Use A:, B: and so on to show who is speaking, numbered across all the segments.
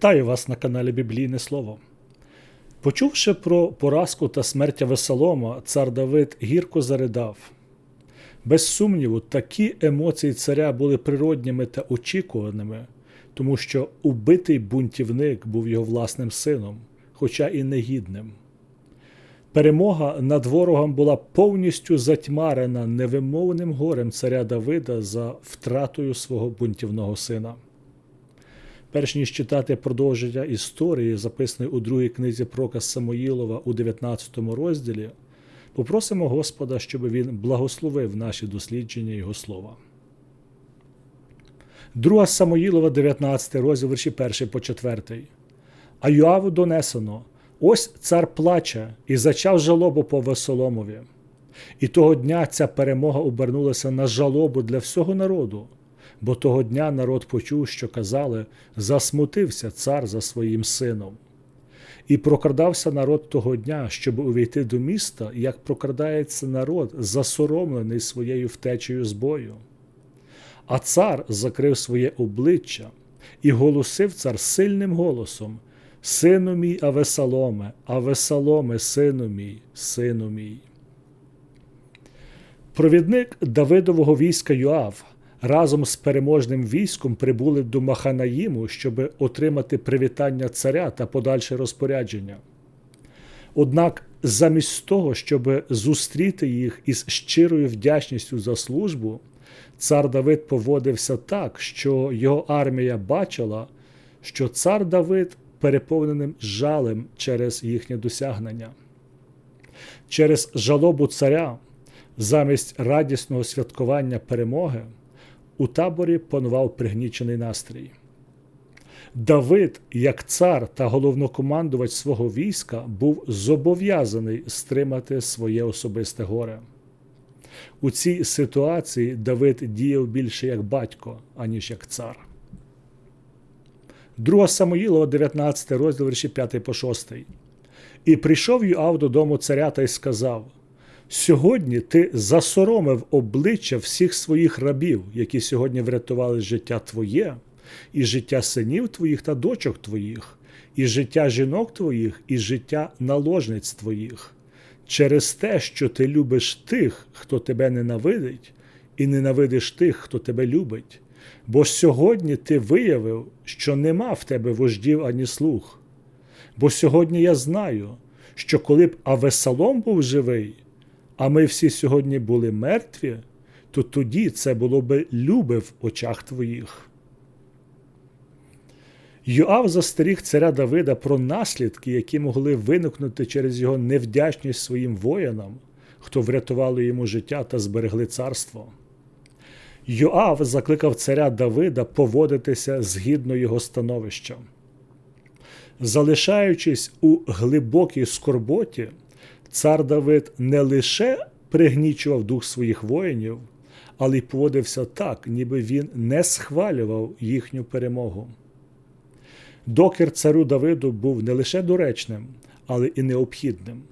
A: Вітаю вас на каналі Біблійне Слово. Почувши про поразку та смерть Весолома, цар Давид гірко заридав. Без сумніву, такі емоції царя були природніми та очікуваними, тому що убитий бунтівник був його власним сином, хоча і негідним. Перемога над ворогом була повністю затьмарена невимовним горем царя Давида за втратою свого бунтівного сина. Перш ніж читати продовження історії, записаної у другій книзі Прока Самоїлова у 19 розділі, попросимо Господа, щоб він благословив наші дослідження Його слова. Друга Самоїлова, 19 розділ, вірші 1 по 4. А Йоаву донесено: ось цар плаче і зачав жалобу по Весоломові. І того дня ця перемога обернулася на жалобу для всього народу бо того дня народ почув, що казали, засмутився цар за своїм сином. І прокрадався народ того дня, щоб увійти до міста, як прокрадається народ, засоромлений своєю втечею з бою. А цар закрив своє обличчя і голосив цар сильним голосом: Сину мій, Авесаломе, Авесаломе, сину мій, сину мій. Провідник Давидового війська Йоав разом з переможним військом прибули до Маханаїму, щоб отримати привітання царя та подальше розпорядження. Однак, замість того, щоб зустріти їх із щирою вдячністю за службу, цар Давид поводився так, що його армія бачила, що цар Давид переповненим жалем через їхнє досягнення. Через жалобу царя замість радісного святкування перемоги у таборі панував пригнічений настрій. Давид, як цар та головнокомандувач свого війська, був зобов'язаний стримати своє особисте горе. У цій ситуації Давид діяв більше як батько, аніж як цар. Друга Самоїлова, 19 розділ вірші 5 по 6. І прийшов Юав додому царя та й сказав Сьогодні ти засоромив обличчя всіх своїх рабів, які сьогодні врятували життя твоє, і життя синів твоїх та дочок твоїх, і життя жінок твоїх, і життя наложниць твоїх, через те, що ти любиш тих, хто тебе ненавидить, і ненавидиш тих, хто тебе любить. Бо сьогодні ти виявив, що нема в тебе вождів ані слух. Бо сьогодні я знаю, що коли б Авесалом був живий, а ми всі сьогодні були мертві, то тоді це було би любе в очах твоїх. Йоав застеріг царя Давида про наслідки, які могли виникнути через його невдячність своїм воїнам, хто врятували йому життя та зберегли царство. Йоав закликав царя Давида поводитися згідно його становища. Залишаючись у глибокій скорботі, Цар Давид не лише пригнічував дух своїх воїнів, але й поводився так, ніби він не схвалював їхню перемогу. Докір царю Давиду був не лише доречним, але і необхідним.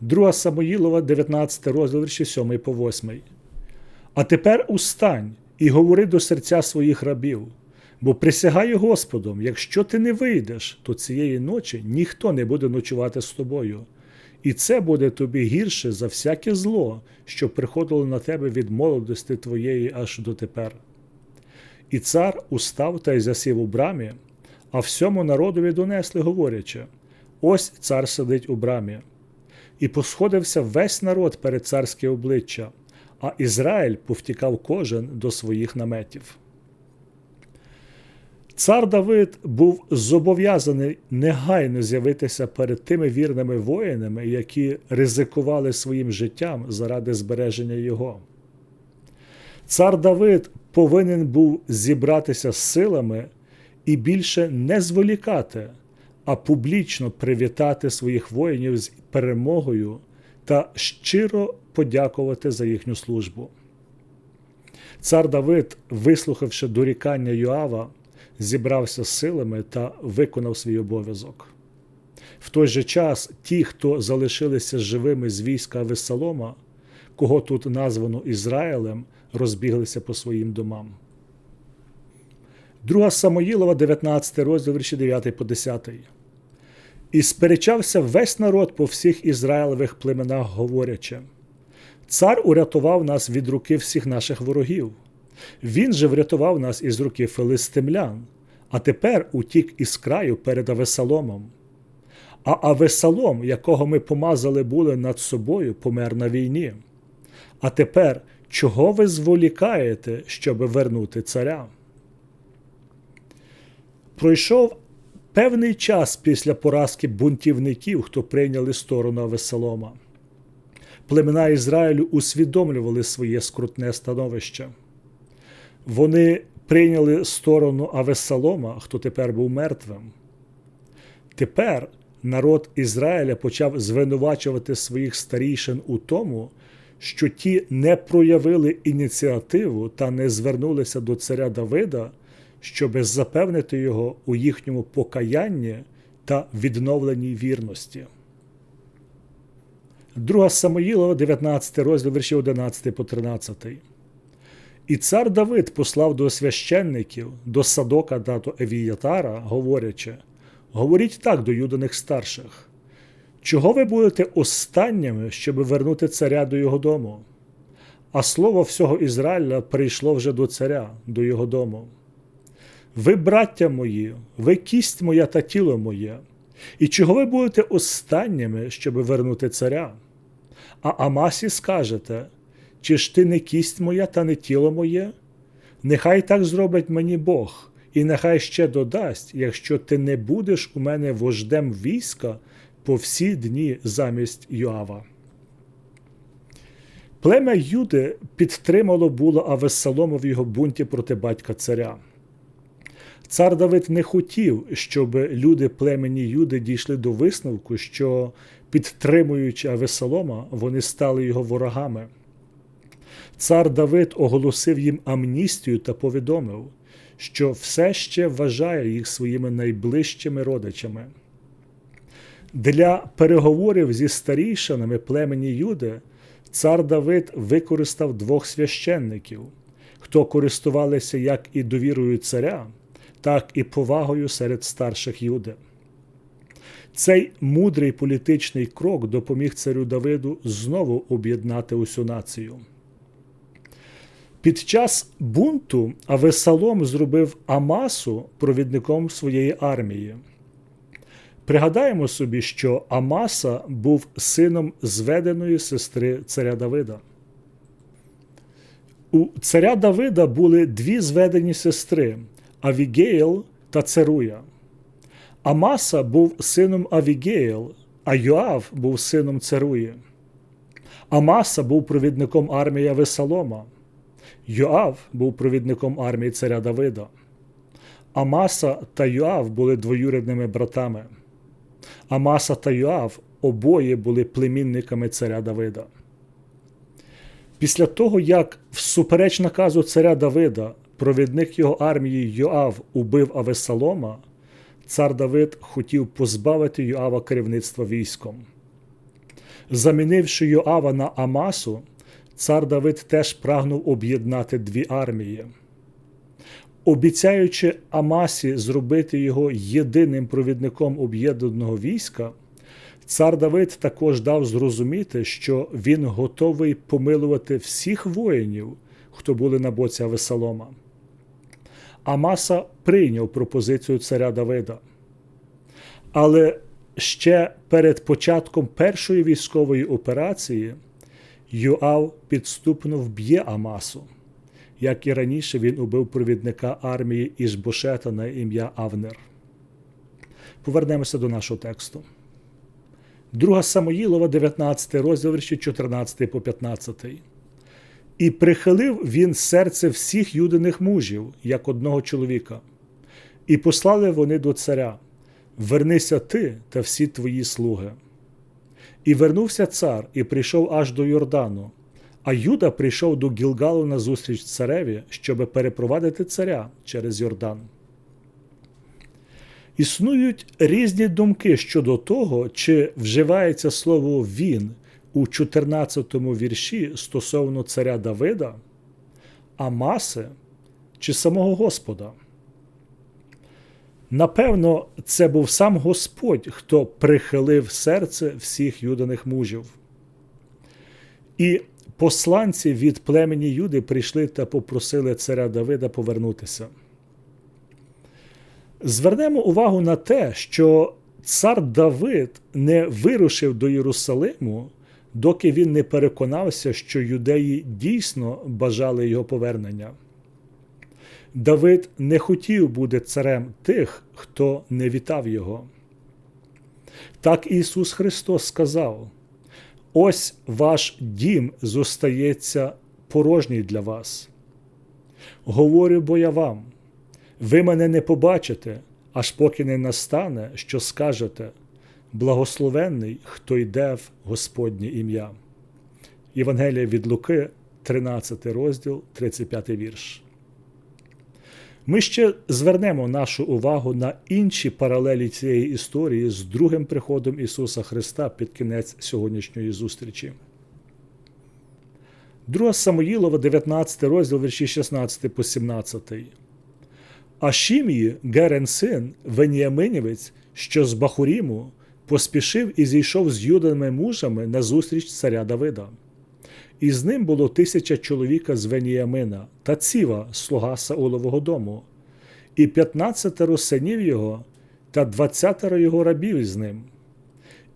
A: Друга Самоїлова, 19 розділ, вірші 7 по 8. А тепер устань і говори до серця своїх рабів. Бо присягаю Господом, якщо ти не вийдеш, то цієї ночі ніхто не буде ночувати з тобою, і це буде тобі гірше за всяке зло, що приходило на тебе від молодості твоєї аж дотепер. І цар устав та й засів у брамі, а всьому народові донесли, говорячи: ось цар сидить у брамі. І посходився весь народ перед царське обличчя, а Ізраїль повтікав кожен до своїх наметів. Цар Давид був зобов'язаний негайно з'явитися перед тими вірними воїнами, які ризикували своїм життям заради збереження його. Цар Давид повинен був зібратися з силами і більше не зволікати, а публічно привітати своїх воїнів з перемогою та щиро подякувати за їхню службу. Цар Давид, вислухавши дорікання Йоава, зібрався з силами та виконав свій обов'язок. В той же час ті, хто залишилися живими з війська Весолома, кого тут названо Ізраїлем, розбіглися по своїм домам. Друга Самоїлова, 19 розділ, вірші 9 по 10. І сперечався весь народ по всіх Ізраїлевих племенах, говорячи: Цар урятував нас від руки всіх наших ворогів. Він же врятував нас із руки филистимлян, а тепер утік із краю перед Авесаломом. А Авесалом, якого ми помазали були над собою, помер на війні. А тепер чого ви зволікаєте, щоби вернути царя? Пройшов певний час після поразки бунтівників, хто прийняли сторону Авесалома. Племена Ізраїлю усвідомлювали своє скрутне становище. Вони прийняли сторону Авесалома, хто тепер був мертвим. Тепер народ Ізраїля почав звинувачувати своїх старішин у тому, що ті не проявили ініціативу та не звернулися до царя Давида, щоб запевнити його у їхньому покаянні та відновленій вірності. Друга Самоїлова, 19 розділ вірші 11 по 13. І цар Давид послав до священників, до Садока та до Евіятара, говорячи: Говоріть так до юданих старших. Чого ви будете останніми, щоб вернути царя до його дому? А слово всього Ізраїля прийшло вже до царя, до його дому. Ви, браття мої, ви кість моя та тіло моє, і чого ви будете останніми, щоб вернути царя? А Амасі скажете, чи ж ти не кість моя та не тіло моє? Нехай так зробить мені Бог, і нехай ще додасть, якщо ти не будеш у мене вождем війська по всі дні замість Йоава. Плем'я Юди підтримало було Авесалома в його бунті проти батька царя. Цар Давид не хотів, щоб люди племені Юди дійшли до висновку, що, підтримуючи Авесалома, вони стали його ворогами. Цар Давид оголосив їм амністію та повідомив, що все ще вважає їх своїми найближчими родичами. Для переговорів зі старішинами племені Юди цар Давид використав двох священників, хто користувалися як і довірою царя, так і повагою серед старших Юди. Цей мудрий політичний крок допоміг царю Давиду знову об'єднати усю націю. Під час бунту Авесалом зробив Амасу провідником своєї армії. Пригадаємо собі, що Амаса був сином зведеної сестри царя Давида. У царя Давида були дві зведені сестри Авігейл та Церуя. Амаса був сином Авігейл, а Йоав був сином Церуї. Амаса був провідником армії Авесалома. Йоав був провідником армії царя Давида. Амаса та Йоав були двоюрідними братами. Амаса та Йоав обоє були племінниками царя Давида. Після того, як всупереч наказу царя Давида провідник його армії Йоав убив Авесалома, цар Давид хотів позбавити Йоава керівництва військом. Замінивши Йоава на Амасу, цар Давид теж прагнув об'єднати дві армії. Обіцяючи Амасі зробити його єдиним провідником об'єднаного війська, цар Давид також дав зрозуміти, що він готовий помилувати всіх воїнів, хто були на боці Авесалома. Амаса прийняв пропозицію царя Давида. Але ще перед початком першої військової операції Йоав підступно вб'є Амасу. Як і раніше він убив провідника армії Ішбошета на ім'я Авнер. Повернемося до нашого тексту. Друга Самоїлова, 19 розділ вірші 14 по 15. І прихилив він серце всіх юдиних мужів, як одного чоловіка, і послали вони до царя: Вернися ти та всі твої слуги. І вернувся цар і прийшов аж до Йордану, а Юда прийшов до Гілгалу на зустріч цареві, щоб перепровадити царя через Йордан. Існують різні думки щодо того, чи вживається слово він у 14 вірші стосовно царя Давида, Амаси чи самого Господа. Напевно, це був сам Господь, хто прихилив серце всіх юданих мужів. І посланці від племені Юди прийшли та попросили царя Давида повернутися. Звернемо увагу на те, що цар Давид не вирушив до Єрусалиму, доки він не переконався, що юдеї дійсно бажали його повернення. Давид не хотів бути царем тих, хто не вітав його. Так Ісус Христос сказав: Ось ваш дім зостається порожній для вас. Говорю бо я вам, ви мене не побачите, аж поки не настане, що скажете благословенний, хто йде в Господнє ім'я. Євангелія від Луки, 13 розділ, 35 вірш. Ми ще звернемо нашу увагу на інші паралелі цієї історії з другим приходом Ісуса Христа під кінець сьогоднішньої зустрічі. 2 Самоїлова, 19 розділ вірші 16 по 17. А Герен син, Веніаминівець, що з Бахуріму, поспішив і зійшов з юданими мужами на зустріч царя Давида. І з ним було тисяча чоловіка з Веніямина та ціва, слуга Саулового дому, і п'ятнадцятеро синів його та двадцятеро його рабів з ним.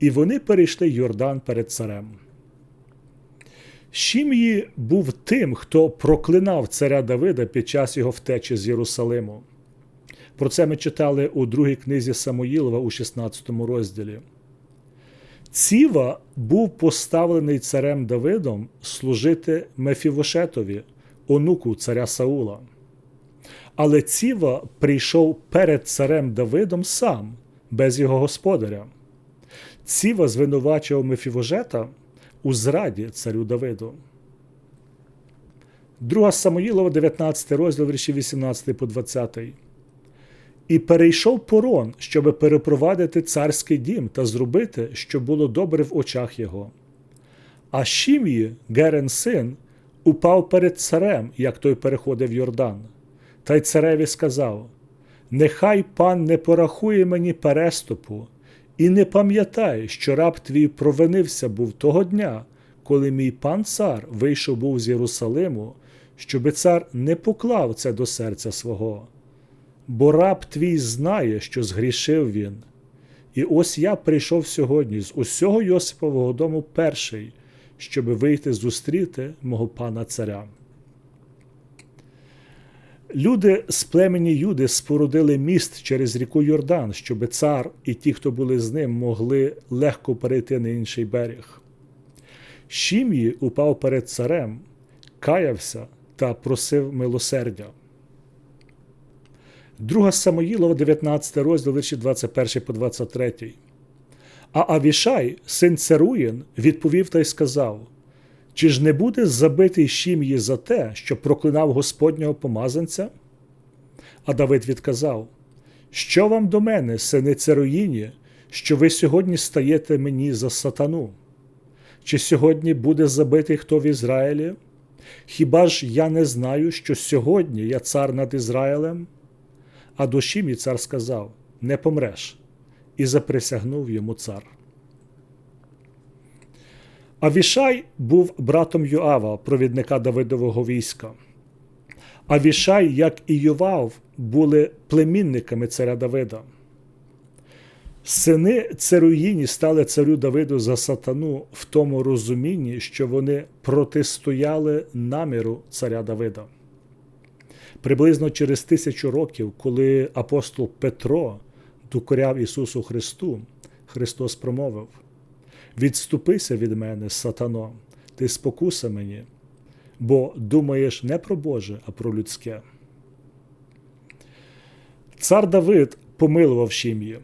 A: І вони перейшли Йордан перед царем. Шім'ї був тим, хто проклинав царя Давида під час його втечі з Єрусалиму. Про це ми читали у другій книзі Самоїлова у 16 розділі. Ціва був поставлений царем Давидом служити Мефівошетові, онуку царя Саула. Але Ціва прийшов перед царем Давидом сам, без його господаря. Ціва звинувачував Мефівожета у зраді царю Давиду. Друга Самоїлова, 19 розділ вірші 18 по 20. І перейшов порон, щоби перепровадити царський дім та зробити, що було добре в очах його. А Шім'ї, Герен син, упав перед царем, як той переходив Йордан, та й цареві сказав: Нехай пан не порахує мені переступу, і не пам'ятай, що раб твій провинився був того дня, коли мій пан цар вийшов був з Єрусалиму, щоби цар не поклав це до серця свого бо раб твій знає, що згрішив він. І ось я прийшов сьогодні з усього Йосипового дому перший, щоб вийти зустріти мого пана царя. Люди з племені Юди спорудили міст через ріку Йордан, щоб цар і ті, хто були з ним, могли легко перейти на інший берег. Шім'ї упав перед царем, каявся та просив милосердя. Друга Самоїлова, 19 розділ, вірші 21 по 23. А Авішай, син Церуїн, відповів та й сказав: Чи ж не буде забитий Шім'ї за те, що проклинав Господнього помазанця? А Давид відказав: Що вам до мене, сини Церуїні, що ви сьогодні стаєте мені за сатану? Чи сьогодні буде забитий хто в Ізраїлі? Хіба ж я не знаю, що сьогодні я цар над Ізраїлем? А душі мій цар сказав: Не помреш, і заприсягнув йому цар. Авішай був братом Йоава, провідника Давидового війська. Авішай, як і Йовав, були племінниками царя Давида. Сини Церуїні стали царю Давиду за сатану в тому розумінні, що вони протистояли наміру царя Давида. Приблизно через тисячу років, коли апостол Петро докоряв Ісусу Христу, Христос промовив: Відступися від мене, сатано, ти спокуса мені, бо думаєш не про Боже, а про людське. Цар Давид помилував Шім'ї.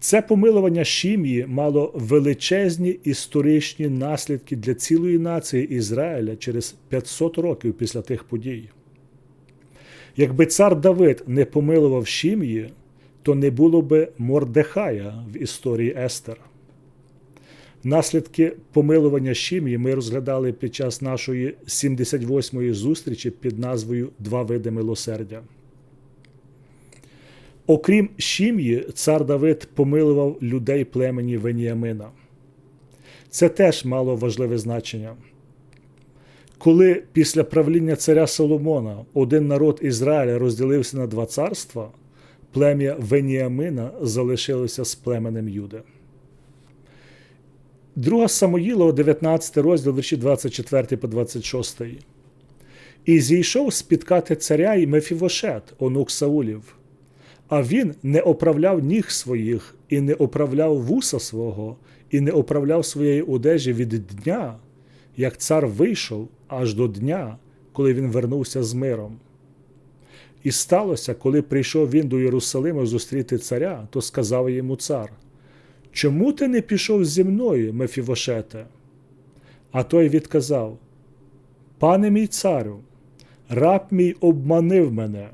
A: Це помилування Шім'ї мало величезні історичні наслідки для цілої нації Ізраїля через 500 років після тих подій. Якби цар Давид не помилував Шім'ї, то не було би Мордехая в історії Естер. Наслідки помилування Шім'ї ми розглядали під час нашої 78-ї зустрічі під назвою Два види милосердя. Окрім Шім'ї, цар Давид помилував людей племені Веніамина. Це теж мало важливе значення. Коли після правління царя Соломона один народ Ізраїля розділився на два царства, плем'я Веніамина залишилося з племенем Юди. Друга Самоїлова, 19 розділ, вірші 24 по 26. І зійшов спіткати царя і Мефівошет, онук Саулів. А він не оправляв ніг своїх, і не оправляв вуса свого, і не оправляв своєї одежі від дня, як цар вийшов аж до дня, коли він вернувся з миром. І сталося, коли прийшов він до Єрусалиму зустріти царя, то сказав йому цар: Чому ти не пішов зі мною, Мефівошете? А той відказав: Пане мій царю, раб мій обманив мене,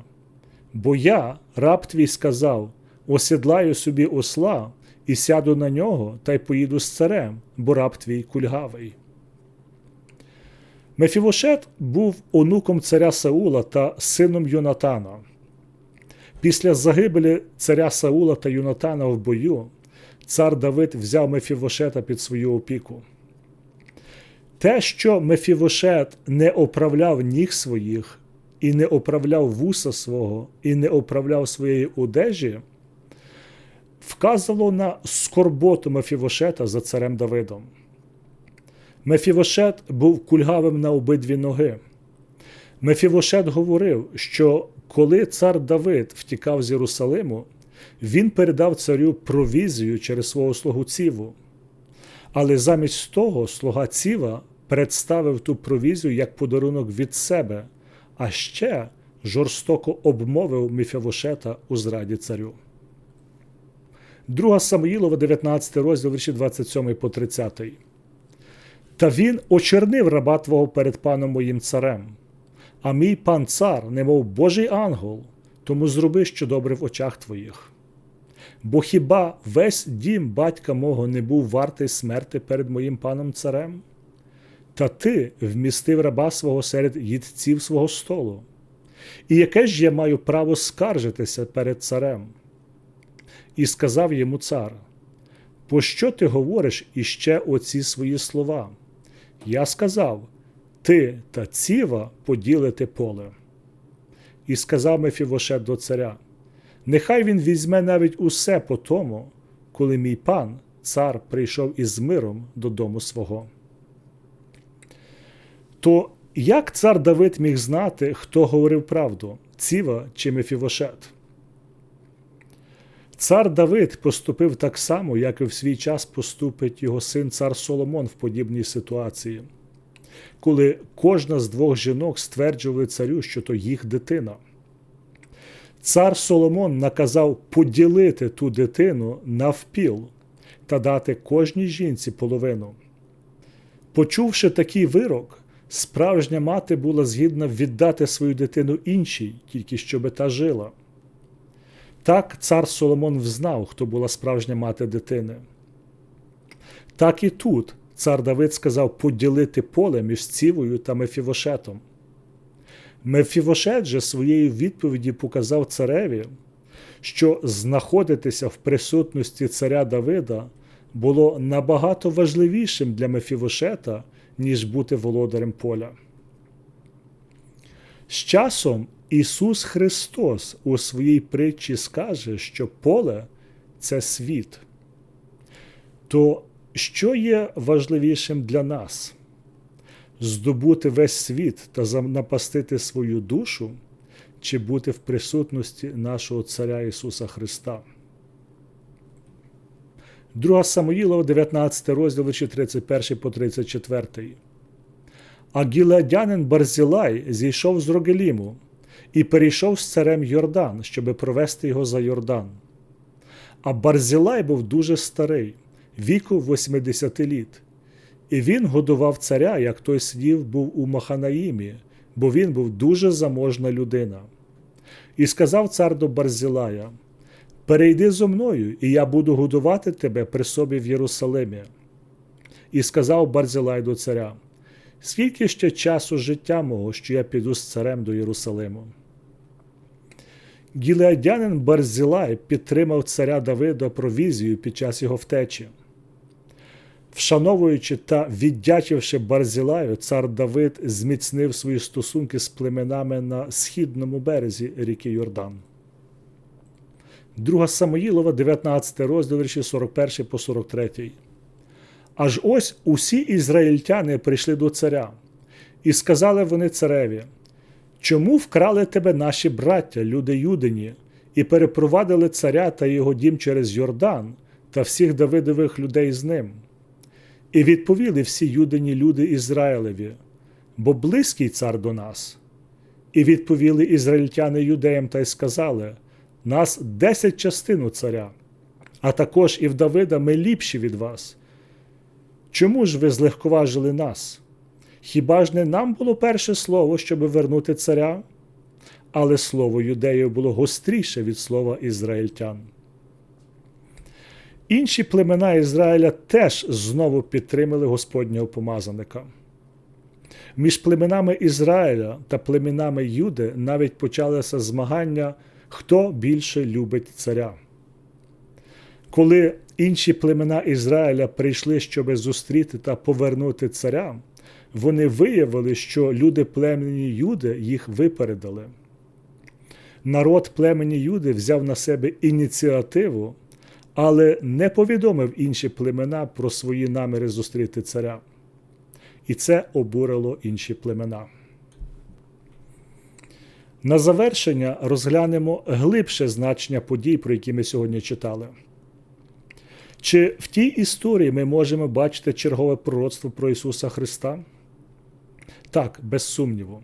A: бо я, раб твій, сказав: осідлаю собі осла і сяду на нього та й поїду з царем, бо раб твій кульгавий. Мефівошет був онуком царя Саула та сином Йонатана. Після загибелі царя Саула та Йонатана в бою цар Давид взяв Мефівошета під свою опіку. Те, що Мефівошет не оправляв ніг своїх, і не оправляв вуса свого, і не оправляв своєї одежі, вказувало на скорботу Мефівошета за царем Давидом. Мефівошет був кульгавим на обидві ноги. Мефівошет говорив, що коли цар Давид втікав з Єрусалиму, він передав царю провізію через свого слугу Ціву. Але замість того слуга Ціва представив ту провізію як подарунок від себе, а ще жорстоко обмовив Мефівошета у зраді царю. Друга Самоїлова, 19 розділ вірші 27 по 30. Та він очернив раба твого перед паном моїм царем, а мій пан цар, немов Божий ангел, тому зроби, що добре в очах твоїх. Бо хіба весь дім батька мого не був вартий смерти перед моїм паном царем? Та ти вмістив раба свого серед їдців свого столу. І яке ж я маю право скаржитися перед царем? І сказав йому цар: Пощо ти говориш іще оці свої слова? Я сказав: Ти та ціва поділите поле. І сказав Мефівошет до царя: Нехай він візьме навіть усе по тому, коли мій пан, цар, прийшов із миром додому свого. То як цар Давид міг знати, хто говорив правду, ціва чи Мефівошет? Цар Давид поступив так само, як і в свій час поступить його син цар Соломон в подібній ситуації, коли кожна з двох жінок стверджували царю, що то їх дитина. Цар Соломон наказав поділити ту дитину навпіл та дати кожній жінці половину. Почувши такий вирок, справжня мати була згідна віддати свою дитину іншій, тільки щоби та жила. Так цар Соломон взнав, хто була справжня мати дитини. Так і тут цар Давид сказав поділити поле між цівою та Мефівошетом. Мефівошет же своєю відповіді показав цареві, що знаходитися в присутності царя Давида було набагато важливішим для Мефівошета, ніж бути володарем поля. З часом Ісус Христос у своїй притчі скаже, що поле це світ. То що є важливішим для нас? Здобути весь світ та занапастити свою душу, чи бути в присутності нашого Царя Ісуса Христа? Друга Самоїлова, 19 розділ, 31 по 34. А гіладянин Барзілай зійшов з Рогеліму і перейшов з царем Йордан, щоби провести його за Йордан. А Барзілай був дуже старий, віку 80 літ, і він годував царя, як той сидів був у Маханаїмі, бо він був дуже заможна людина. І сказав цар до Барзілая: Перейди зо мною, і я буду годувати тебе при собі в Єрусалимі. І сказав Барзілай до царя: Скільки ще часу життя мого, що я піду з царем до Єрусалиму? Гілеадянин Барзілай підтримав царя Давида провізію під час його втечі. Вшановуючи та віддячивши Барзілаю, цар Давид зміцнив свої стосунки з племенами на східному березі ріки Йордан. Друга Самоїлова, 19 розділ, вірші 41 по 43. Аж ось усі ізраїльтяни прийшли до царя, і сказали вони цареві: Чому вкрали тебе наші браття, люди юдині, і перепровадили царя та його дім через Йордан та всіх Давидових людей з ним? І відповіли всі юдині люди Ізраїлеві, бо близький цар до нас. І відповіли ізраїльтяни юдеям та й сказали: Нас десять частин у царя, а також і в Давида ми ліпші від вас. Чому ж ви злегковажили нас? Хіба ж не нам було перше слово, щоб вернути царя? Але слово юдеїв було гостріше від слова ізраїльтян. Інші племена Ізраїля теж знову підтримали Господнього помазаника. Між племенами Ізраїля та племенами Юди навіть почалося змагання, хто більше любить царя. Коли інші племена Ізраїля прийшли, щоб зустріти та повернути царя, вони виявили, що люди племені Юди їх випередили. Народ племені Юди взяв на себе ініціативу, але не повідомив інші племена про свої наміри зустріти царя. І це обурило інші племена. На завершення розглянемо глибше значення подій, про які ми сьогодні читали. Чи в тій історії ми можемо бачити чергове пророцтво про Ісуса Христа? Так, без сумніву.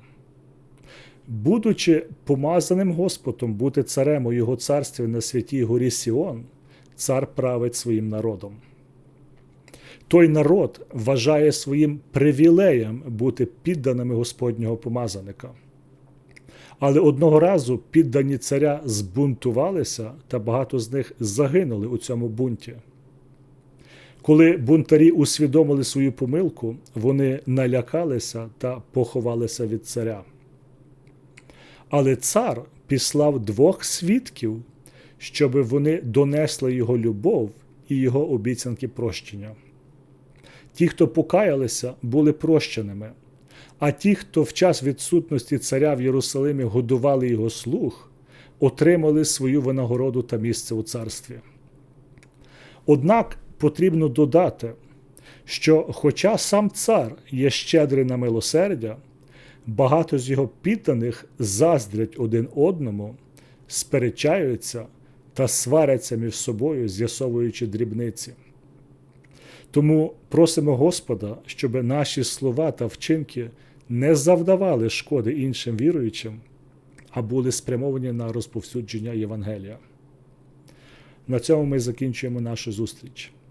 A: Будучи помазаним Господом, бути царем у Його царстві на святій горі Сіон, цар править своїм народом. Той народ вважає своїм привілеєм бути підданими Господнього помазаника. Але одного разу піддані царя збунтувалися, та багато з них загинули у цьому бунті. Коли бунтарі усвідомили свою помилку, вони налякалися та поховалися від царя. Але цар післав двох свідків, щоб вони донесли його любов і його обіцянки прощення. Ті, хто покаялися, були прощеними, а ті, хто в час відсутності царя в Єрусалимі годували його слух, отримали свою винагороду та місце у царстві. Однак потрібно додати, що, хоча сам цар є щедрий на милосердя, багато з його підданих заздрять один одному, сперечаються та сваряться між собою, з'ясовуючи дрібниці. Тому просимо Господа, щоб наші слова та вчинки не завдавали шкоди іншим віруючим, а були спрямовані на розповсюдження Євангелія. На цьому ми закінчуємо нашу зустріч.